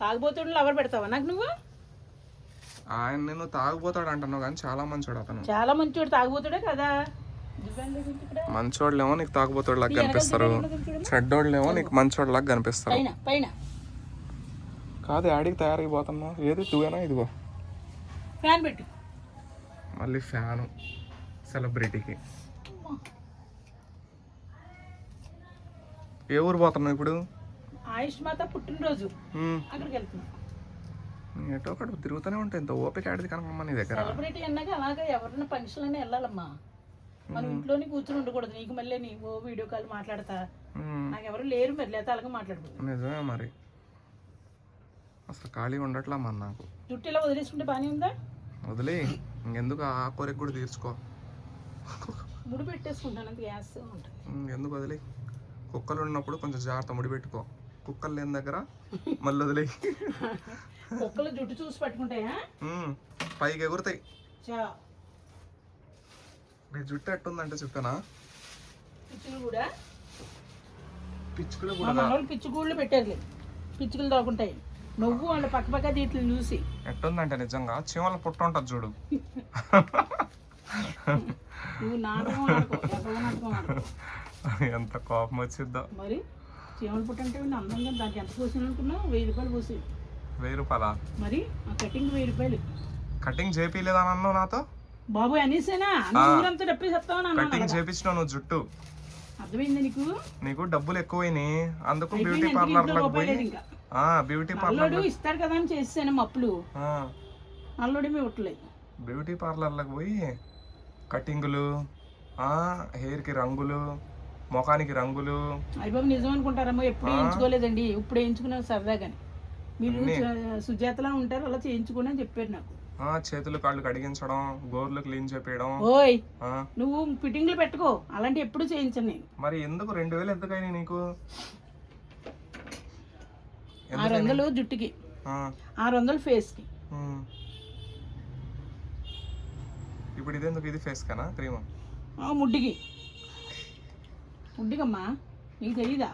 తాగుబోతుడు lover పెడతావా నాకు నువ్వు? ఆయన నేను తాగుపోతాడు అంటున్నావు కానీ చాలా మంచోడు అతను. చాలా మంచివాడు తాగుబోతుడే కదా. మంచోళ్ళేమో నీకు తాగుపోతాడు లాగా కనిపిస్తారు. చెడ్డోళ్ళేమో నీకు మంచోడు లాగా కనిపిస్తారు. కాదు యాడికి తయారైపోతున్నావు ఏది టూయేనా ఇదిగో. ఫ్యాన్ పెట్టు. మళ్ళీ ఫ్యాను. సెలబ్రిటీకి. ఏ ఊరు పోతున్నావు ఇప్పుడు? ఆయుష్ మాత పుట్టినరోజు. అక్కడికి వెళ్తున్నాం. ఎటో ఒకటి తిరుగుతూనే ఉంటాయి. ఇంత ఓపిక ఆడిది కనకమ్మ నీ దగ్గర. సెలబ్రిటీ అన్నాక అలాగే ఎవరైనా ఫంక్షన్ అని వెళ్ళాలమ్మా. మనం ఇంట్లోనే కూర్చుని ఉండకూడదు. నీకు మళ్ళీ నీవు వీడియో కాల్ మాట్లాడతా. నాకు ఎవరు లేరు మరి. లేకపోతే అలాగే మాట్లాడుకుందాం నిజమే మరి. అసలు ఖాళీ ఉండట్లా మన నాకు. జుట్టు ఇలా వదిలేసుకుంటే బాగానే ఉందా? వదిలే. ఇంకెందుకు ఆ కోరిక కూడా తీర్చుకో. ముడి పెట్టేసుకుంటాను అంత గ్యాస్ ఉంటుంది ఎందుకు వదిలే? కుక్కలు ఉన్నప్పుడు కొంచెం జాగ్రత్త ముడి పెట్టుకో కుక్కలు లేని దగ్గర మళ్ళీ వదిలే కుక్కలు జుట్టు చూసి పట్టుకుంటాయా? పైకి ఎగురుతాయి. నీ జుట్టు ఎట్టుందంటే చెప్పానా? పిచ్చులు కూడా? పిచ్చుకులు కూడా మనోళ్ళు పిచ్చుగూళ్ళు పెట్టారులే పిచ్చుకలు దాకుంటాయి నువ్వు వాళ్ళ పక్క పక్క దీట్లు చూసి. ఎట్టుందంటే నిజంగా? చీమల పుట్ట ఉంటుంది చూడు. నువ్వు నాటకం ఎంత కోపం వచ్చిద్దో. మరి? చీమలు పుట్టంటే అందంగా దానికి ఎంత పోసాను అనుకున్నావు వెయ్యి రూపాయలు పోసి. వెయ్యి రూపాయల? మరి ఆ కటింగ్ వెయ్యి రూపాయలు. కటింగ్ చేపిలేదని అన్నావు నాతో? బాబు అనేసేనా? ఊరంతా డబ్బు చెప్తావని అన్నాను కటింగ్ చేపించినావు నువ్వు జుట్టు. అర్థమైంది నీకు? నీకు డబ్బులు ఎక్కువైనాయి. అందుకు బ్యూటీ పార్లర్ పోయి బ్యూటీ పార్లర్ ఇస్తాడు కదా అని చేసాను అప్పులు అల్లుడు ఇవ్వట్లేదు బ్యూటీ పార్లర్లకు పోయి కటింగులు ఆ హెయిర్కి రంగులు ముఖానికి రంగులు. అయిబాబు నిజం అనుకుంటారమ్మో ఎప్పుడు వేయించుకోలేదండి. ఇప్పుడు వేయించుకున్నాను సరదాగాని. మీరు సుజాతలా ఉంటారు అలా చేయించుకోండి అని చెప్పారు నాకు. ఆ చేతులు కాళ్ళు కడిగించడం గోర్లు క్లీన్ చేపించడం ఓయ్ నువ్వు ఫిట్టింగ్లు పెట్టుకో అలాంటి ఎప్పుడు చేయించను నేను. మరి ఎందుకు రెండు వేలు ఎందుకైనా నీకు? ఆరు వందలు జుట్టుకి. ఆరు వందలు ఫేస్కి. ఉమ్. ఇప్పుడు ఇదెందుకు? ఇది ఫేస్ కనా క్రీమ్? ఆ, ముడ్డికి. ముడ్డికమ్మా నీకు తెలీదా?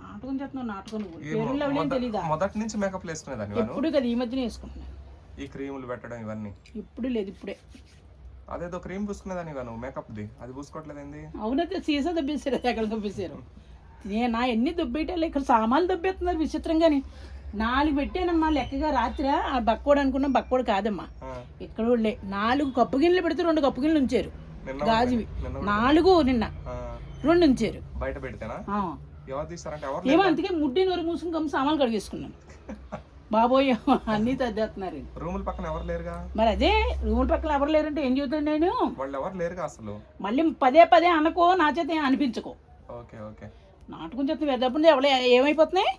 నాటకం చేస్తున్నావు నాటకం నువ్వు. తెలీదా? మొదటి నుంచి మేకప్ వేసుకునేదాన్ని ఎప్పుడు కదా ఈ మధ్యన వేసుకుంటున్నాను ఈ క్రీములు పెట్టడం ఇవన్నీ. ఇప్పుడు లేదు ఇప్పుడే. అదేదో క్రీమ్ పూసుకునేదాన్ని నువ్వు మేకప్ ది అది పూసుకోవట్లేదు ఏంది? అవునైతే సీసా దబ్బేశారు ఎక్కడ దబ్బేశారు. నే నా ఎన్ని దబ్బేయటాలు? ఇక్కడ సామాన్లు దబ్బేస్తున్నారు విచిత్రంగాని. నాలుగు పెట్టానమ్మా లెక్కగా రాత్రి ఆ బక్కోడు అనుకున్నా బక్కోడు కాదమ్మా. ఇక్కడ నాలుగు కప్పు గిన్నెలు పెడితే రెండు కప్పు గిన్నెలు ఉంచారు. గాజువి. నాలుగు నిన్న. రెండు ఉంచారు బయట పెడితేనా. ఎవరు తీస్తారంటే ఎవరు ఏమో అందుకే ముడ్డి నోరు మూసుకుని కమ్మ సామాన్లు కడిగేసుకున్నాను. బాబోయ్ అన్నీ తద్దేస్తున్నారు రూముల పక్కన ఎవరు లేరుగా? మరి అదే రూముల పక్కన ఎవరు లేరంటే ఏం చెబుతాను నేను? వాళ్ళు ఎవరు లేరుగా అసలు? మళ్ళీ పదే పదే అనకో నా చేత అనిపించుకో. Okay okay. నాటకం చెప్తే వెదప్పుడు ఎవరు ఏమైపోతున్నాయి?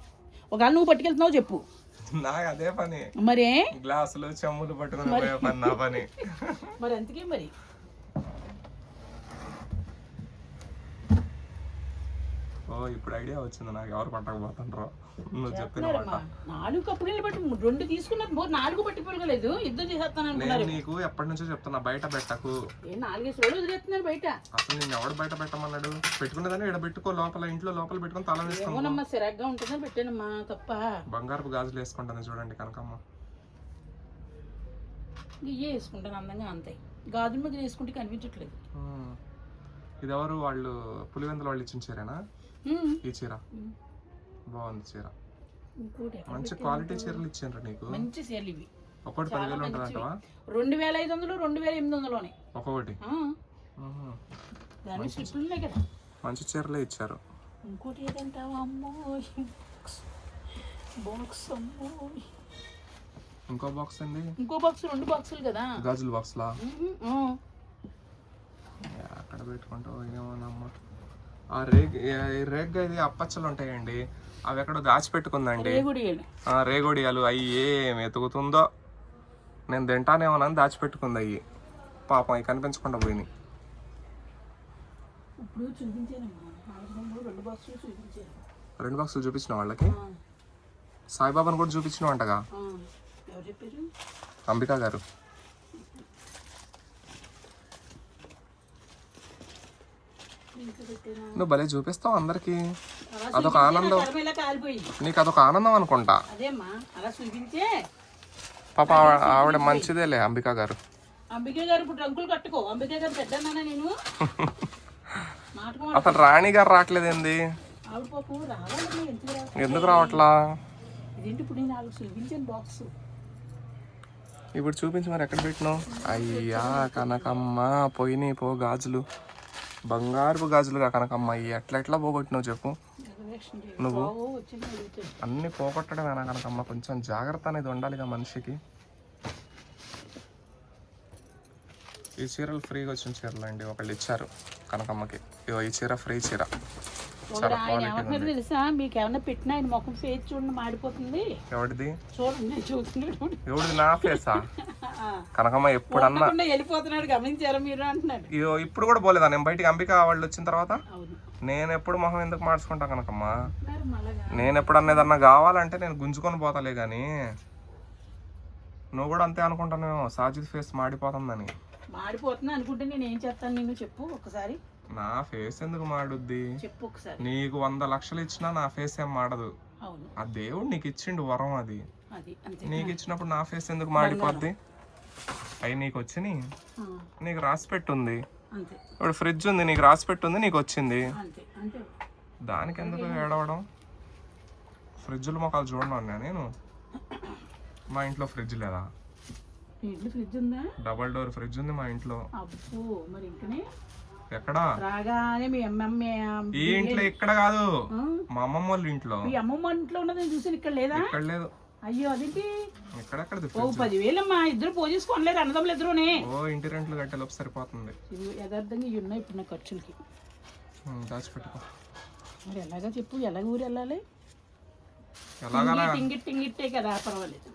ఒకవేళ నువ్వు పట్టుకెళ్తున్నావు చెప్పు. నాకు అదే పని. మరి? గ్లాసులు చెమ్ములు పట్టుకుని పని నా పని. మరి అందుకే మరి. ఓ ఇప్పుడు ఐడియా వచ్చింది. నాకు ఎవరు పట్టకపోతుండ్రో. నువ్వు చెప్పిన మాట. నాలుగు కప్పు నీళ్ళు పట్టి రెండు తీసుకున్నారు నాలుగు పట్టి పోగలేదు ఇద్దరు చేసేస్తాను నీకు ఎప్పటి నుంచో చెప్తున్నా బయట పెట్టకు. ఏ నాలుగేసి రోజులు వదిలేస్తున్నారు బయట. అసలు నేను ఎవడు బయట పెట్టమన్నాడు? పెట్టుకునేదాన్ని ఇక్కడ పెట్టుకో లోపల ఇంట్లో లోపల పెట్టుకొని తల వేసుకుని ఏమోనమ్మా సిరగ్గా ఉంటుందని పెట్టానమ్మా తప్ప. బంగారపు గాజులు వేసుకుంటాను చూడండి కనకమ్మ. ఇయ్యే వేసుకుంటాను అందంగా అంతే. గాజుల మీద వేసుకుంటే కనిపించట్లేదు. ఇది ఎవరు వాళ్ళు? పులివెందుల వాళ్ళు ఇచ్చిన చీరేనా. ఈ చీర. బాగుంది చీర. మంచి క్వాలిటీ చీరలు ఇచ్చిండ్రు నీకు? మంచి సేల్ ఇవి. ఒకటి పదివేలు ఉంటుంది అంటవా రెండు వేల ఐదు వందలు రెండు వేల ఎనిమిది వందలోనే. ఒక్కొక్కటి? మంచి చీరలే ఇచ్చారు. ఇంకోటి ఏదంటావా అమ్మో బాక్స్. అమ్మో. ఇంకో బాక్స్ అండి? ఇంకో బాక్స్ రెండు బాక్సులు కదా. గాజుల బాక్స్ లా ఉహు, ఆ. అక్కడ పెట్టుకుంటావు ఏమోనమ్మా ఆ రేగ్ రేగ్ ఇది అప్పచ్చలు ఉంటాయండి. అవి ఎక్కడో దాచిపెట్టుకుందండి. రేగుడియాలు. ఆ రేగొడియాలు అవి ఏం ఎతుకుతుందో నేను తింటానేమోనని దాచిపెట్టుకుంది అవి పాపం అవి కనిపించకుండా పోయినాయి. రెండు బాక్సులు చూపించాను. వాళ్ళకి? సాయిబాబాను కూడా చూపించిన అంటగా అంబికా గారు ఇంట్లో పెట్టాను నువ్వు భలే చూపిస్తావు అందరికి. అదొక ఆనందం. నీకు అదొక ఆనందం అనుకుంటా. పాప ఆవిడ- మంచిదేలే అంబికా గారు. అంబిక గారు ఇప్పుడు రంకులు కట్టుకో. అంబిక గారు పెద్దన్నానా నేను. నాటకం అసలు రాణి గారు రావట్లేదు ఏంది? ఎందుకు రావు ఎందుకు రావట్లా? ఇప్పుడు చూపించి మరి ఎక్కడ పెట్టినావు? అయ్యా కనకమ్మ పోయినాయి పో గాజులు. బంగారుపు గాజులుగా కనకమ్మ అయ్యి ఎట్లా ఎట్లా పోగొట్టినావు చెప్పు. నువ్వు? అన్ని పోగొట్టడమేనా కనకమ్మ కొంచెం జాగ్రత్త అనేది ఉండాలిగా మనిషికి. ఈ చీరలు ఫ్రీగా వచ్చిన చీరలు అండి ఒకళ్ళు ఇచ్చారు కనకమ్మకి. ఈ చీర ఫ్రీ చీర. తెలుసా? మీకు ఏమన్నా పెట్టినా ఆయన ముఖం ఫేస్ చూడండి మాడిపోతుంది. ఎవరిది? చూడండి నేను చూస్తున్నాడు. ఎవరిది నా ఫేసా కనకమ్మ ఎప్పుడన్నా వెళ్ళిపోతున్నాడు గమనించారా మీరు అంటున్నాడు. ఇప్పుడు కూడా పోలేదా? నేను బయటికి అంబిక వాళ్ళు వచ్చిన తర్వాత నేను ఎప్పుడు మొహం ఎందుకు మార్చుకుంటా కనకమ్మ? నేను ఎప్పుడన్నా ఏదన్నా కావాలంటే నేను గుంజుకొని పోతాలే కానీ నువ్వు కూడా అంతే అనుకుంటానేమో. సాజిద్ ఫేస్ మాడిపోతుందని మాడిపోతున్నా అనుకుంటే నేను ఏం చేస్తాను నేను చెప్పు ఒకసారి. నా ఫేస్ ఎందుకు మాడుద్ది? చెప్పు ఒకసారి. నీకు వంద లక్షలు ఇచ్చినా నా ఫేస్ ఏం మాడదు. ఆ దేవుడు నీకు ఇచ్చిండు వరం అది. నీకు ఇచ్చినప్పుడు నా ఫేస్ ఎందుకు మాడిపోద్ది? అవి నీకు వచ్చినాయి? నీకు రాసి పెట్టుంది. ఇప్పుడు ఫ్రిడ్జ్ ఉంది నీకు రాసి పెట్టుంది నీకు వచ్చింది. దానికి ఎందుకు ఏడవడం? ఫ్రిడ్జ్ల మొక్కలు చూడను నేను. మా ఇంట్లో ఫ్రిడ్జ్ లేదా? డబల్ డోర్ ఫ్రిడ్జ్ ఉంది మా ఇంట్లో. ఎక్కడా? ఈ ఇంట్లో ఇక్కడ కాదు. మా అమ్మమ్మ వాళ్ళ ఇంట్లో. అమ్మమ్మ ఇంట్లో ఉన్నది చూసాను ఇక్కడ లేదా? ఇక్కడ లేదు. అయ్యో అదేంటి? ఎక్కడెక్కడది ఓ పదివేలమ్మా ఇద్దరు పోయి చేసుకోనలేరు అన్నదమ్ములు ఇద్దరునే. ఓ ఇంటి రెంట్లు కట్టేలోపు సరిపోతుంది. ఇది యథార్థంగా ఇవి ఉన్నాయి ఇప్పుడు నా ఖర్చులకి. దాచిపెట్టుకో. మరి ఎలాగా చెప్పు ఎలాగ ఊరు వెళ్ళాలి? టింగిట్ టింగిట్టే కదా పర్వాలేదు.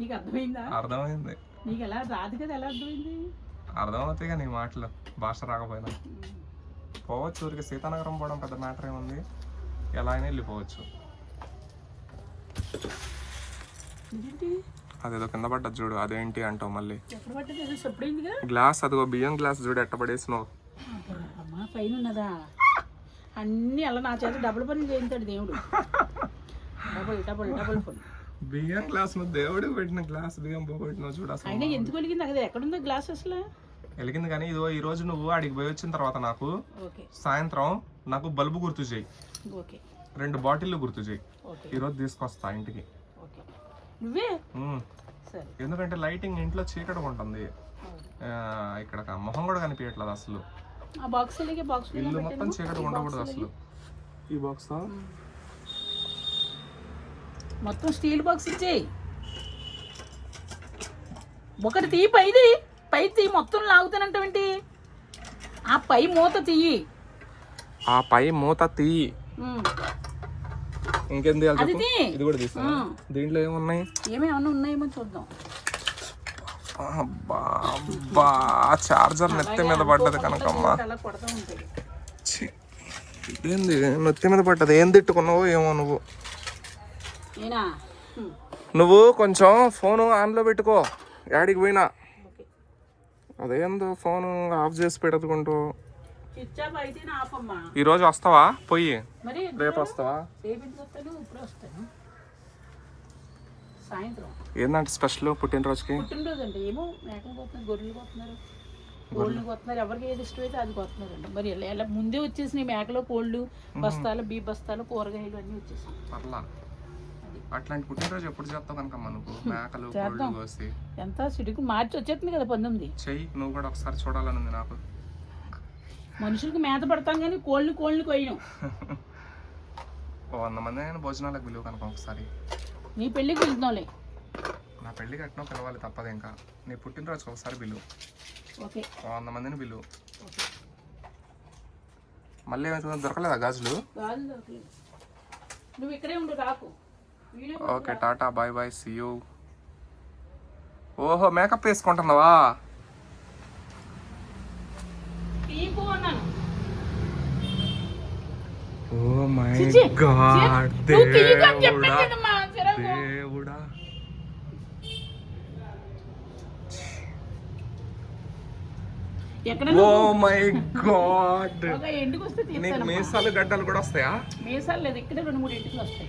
నీకు అర్థమైందా? అర్థమైంది. నీకు ఎలా రాదు కదా ఎలా అర్థమైంది? అర్థమవుతాయి నీ మాటలు భాష రాకపోయినా. పోవచ్చు ఊరికి సీతానగరం పోవడం పెద్ద మ్యాటర్ ఏముంది? ఎలా అయినా వెళ్ళిపోవచ్చు అదేదో కింద పడ్డది చూడు అదేంటి అంటావు మళ్ళీ. గ్లాస్ అదిగో బియ్యం గ్లాస్ చూడు ఎట్ట పడేసినావు. అమ్మా పైన ఉన్నదా? అన్నీ అలా నా చేత డబుల్ పని చేయించాడు దేవుడు. డబుల్ డబుల్ డబుల్ పని బియ్యం గ్లాస్ నువ్వు దేవుడికి పెట్టిన గ్లాస్ బియ్యం పోగొట్టినావు చూడు అసలు. అయినా ఎందుకు వెలిగింది? అక్కడ ఎక్కడుందో గ్లాస్ అసలు? వెలిగింది కానీ ఇదిగో ఈ రోజు నువ్వు ఆడికి పోయి వచ్చిన తర్వాత నాకు సాయంత్రం నాకు బల్బు గుర్తు చేయి. రెండు బాటిల్లు గుర్తు చేయి. రోజు తీసుకొస్తా ఇంటికి. నువ్వే? ఎందుకంటే లైటింగ్ ఇంట్లో చీకటిగా ఉంటుంది. ఇక్కడ మొహం కూడా కనిపించట్లేదు అసలు. ఇల్లు మొత్తం చీకటిగా ఉండకూడదు అసలు. ఈ బాక్స్ మొత్తం స్టీల్ బాక్స్ ఇచ్చేయి. ఒకటి తీ పైది పై తీ మొత్తం లాగుతానంటావేంటి ఆ పై మూత తీయి ఆ పై మూత తీయి. ఇంకేం తీయాలి అది చెప్పు? తీ. ఇది కూడా తీసా దీంట్లో ఏమున్నాయి? ఏమేమన్నా ఉన్నాయేమో చూద్దాం. అబ్బా అబ్బా చార్జర్ నెత్తి మీద పడ్డది కనకమ్మ అలా కొడతా ఉంటాయి ఛీ, ఇదేంది? నెత్తి మీద పడ్డది. ఏం తిట్టుకున్నావో ఏమో నువ్వు? నేనా. నువ్వు కొంచెం ఫోన్ ఆన్లో పెట్టుకో. యాడికి పోయినా? అదేందో ఫోన్ ఆఫ్ చేసి అయితే ఆపమ్మా ఈరోజు వస్తావా? పోయి. రేపు వస్తావా? ఏంటంటే స్పెషల్ పుట్టినరోజుకి? పుట్టినరోజు అంటే ఏమో మేకలు గొర్రెలు కోళ్ళు ఎవరికి ఏది ఇష్టమైతే అది మరి ఎలా ముందే వచ్చేసినాయి మేకలు కోళ్ళు బస్తాలు బీ బస్తాలు కూరగాయలు అన్నీ వచ్చేసాయి పర్లా. అట్లాంటి పుట్టినరోజు ఎప్పుడు చేస్తావు కనుకమ్మా నువ్వు? మేకలు కోళ్ళు. కోసి ఎంత సిడుకు మార్చి వచ్చేస్తుంది కదా పంతొమ్మిది. చెయ్యి నువ్వు కూడా ఒకసారి చూడాలని ఉంది నాకు. మనుషులకి మేత పడతాం కానీ కోళ్ళు కోళ్ళని కొయ్యం ఓ వంద మంది అయినా భోజనాలకు విలువ కనుక ఒకసారి. నీ పెళ్ళికి వెళ్తున్నాంలే నా పెళ్ళి కట్టినా పిలవాలి తప్పదు ఇంకా. నీ పుట్టినరోజుకి ఒకసారి బిల్లు ఓకే. వంద మందిని బిల్లు మళ్ళీ దొరకలేదా గాజులు? గాజులు దొరకలేదు. నువ్వు ఇక్కడే ఉండు రాకు. Okay tata bye bye see you ఓహో మేకప్ వేసుకుంటున్నావా? Oh my God. దేవుడా ఎక్కడ ఓ మై గాడ్. ఒక ఎండుకు వస్తే నీకు మీసాలు గడ్డలు కూడా వస్తాయా? మీసాలు లేదు ఇక్కడే రెండు మూడు ఇంటికి వస్తాయి.